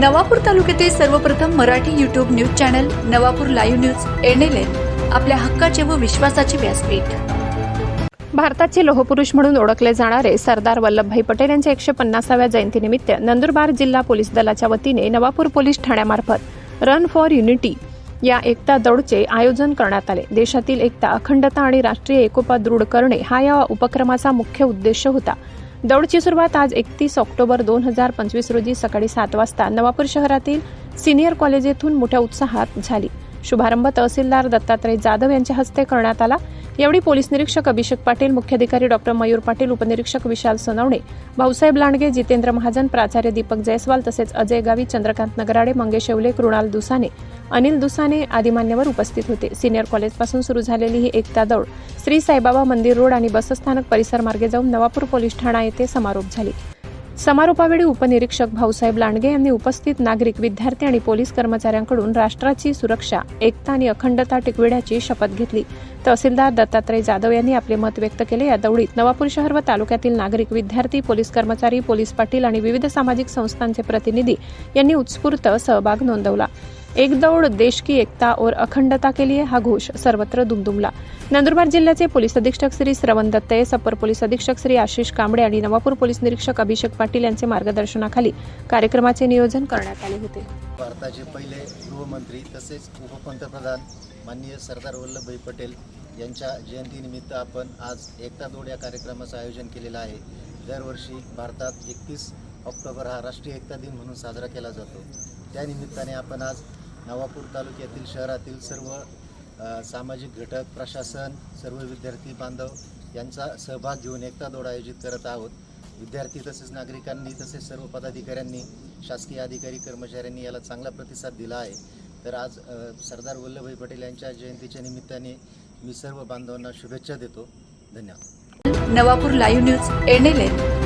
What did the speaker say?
नवापूर तालुक्यातील सर्वप्रथम Marathi YouTube news channel Navapur live news NLN आपल्या हक्काचे व विश्वासाचे व्यासपीठ. भारताचे लोहपुरुष म्हणून ओळखले जाणारे सरदार वल्लभभाई पटेल यांच्या एकशे पन्नासाव्या जयंतीनिमित्त नंदुरबार जिल्हा पोलीस दलाच्या वतीने नवापूर पोलीस ठाण्यामार्फत रन फॉर युनिटी या एकता दौडचे आयोजन करण्यात आले. देशातील एकता अखंडता आणि राष्ट्रीय एकोपा दृढ करणे हा या उपक्रमाचा मुख्य उद्देश होता. दौडची सुरुवात आज एकतीस ऑक्टोबर दोन हजार पंचवीस रोजी सकाळी सात वाजता नवापूर शहरातील सिनियर कॉलेज येथून मोठ्या उत्साहात झाली. शुभारंभ तहसीलदार दत्तात्रय जाधव यांच्या हस्ते करण्यात आला. यावेळी पोलीस निरीक्षक अभिषेक पाटील मुख्याधिकारी डॉक्टर मयूर पाटील उपनिरीक्षक विशाल सोनवणे भाऊसाहेब लांडगे जितेंद्र महाजन प्राचार्य दीपक जयस्वाल तसेच अजय गावी चंद्रकांत नगराडे मंगेश येवले कृणाल दुसाने अनिल दुसाने आदी मान्यवर उपस्थित होते. सिनियर कॉलेजपासून सुरू झालेली ही एकता दौड श्री साईबाबा मंदिर रोड आणि बसस्थानक परिसर मार्गे जाऊन नवापूर पोलीस ठाणा येथे समारोप झाली. समारोपावेळी उपनिरीक्षक भाऊसाहेब लांडगे यांनी उपस्थित नागरिक विद्यार्थी आणि पोलीस कर्मचाऱ्यांकडून राष्ट्राची सुरक्षा एकता आणि अखंडता टिकविण्याची शपथ घेतली. तहसीलदार दत्तात्रय जाधव यांनी आपले मत व्यक्त केले. या दौडीत नवापूर शहर व तालुक्यातील नागरिक विद्यार्थी पोलीस कर्मचारी पोलीस पाटील आणि विविध सामाजिक संस्थांचे प्रतिनिधी यांनी उत्स्फूर्त सहभाग नोंदवला. एक दौड देश की एकता और अखंडता के लिए हा घोष सर्वत्र दुमदुमला. नंदुरबार जिल्ह्याचे पोलीस अधीक्षक श्री श्रवण दत्ते सपर पोलीस अधीक्षक श्री आशिष कांबळे आणि नवापूर पोलीस निरीक्षक अभिषेक पाटील यांचे मार्गदर्शनाखाली कार्यक्रमाचे नियोजन करण्यात आले होते. भारताचे पहिले गृहमंत्री तसेच उपपंतप्रधान माननीय सरदार वल्लभभाई पटेल यांच्या जयंतीनिमित्त आपण आज एकता दौड या कार्यक्रमाचं आयोजन केलेलं आहे. दरवर्षी भारतात एकतीस ऑक्टोबर हा राष्ट्रीय एकता दिन म्हणून साजरा केला जातो. त्यानिमित्ताने आपण आज नवापूर तालुक्यातील शहरातील सर्व सामाजिक घटक प्रशासन सर्व विद्यार्थी बांधव यांचा सहभाग घेऊन एकता दौड आयोजित करत आहोत. विद्यार्थी तसेच नागरिकांनी तसेच सर्व पदाधिकाऱ्यांनी शासकीय अधिकारी कर्मचाऱ्यांनी याला चांगला प्रतिसाद दिला आहे. तर आज सरदार वल्लभभाई पटेल यांच्या जयंतीच्या निमित्ताने मी सर्व बांधवांना शुभेच्छा देतो. धन्यवाद. Navapur live news एनएलएन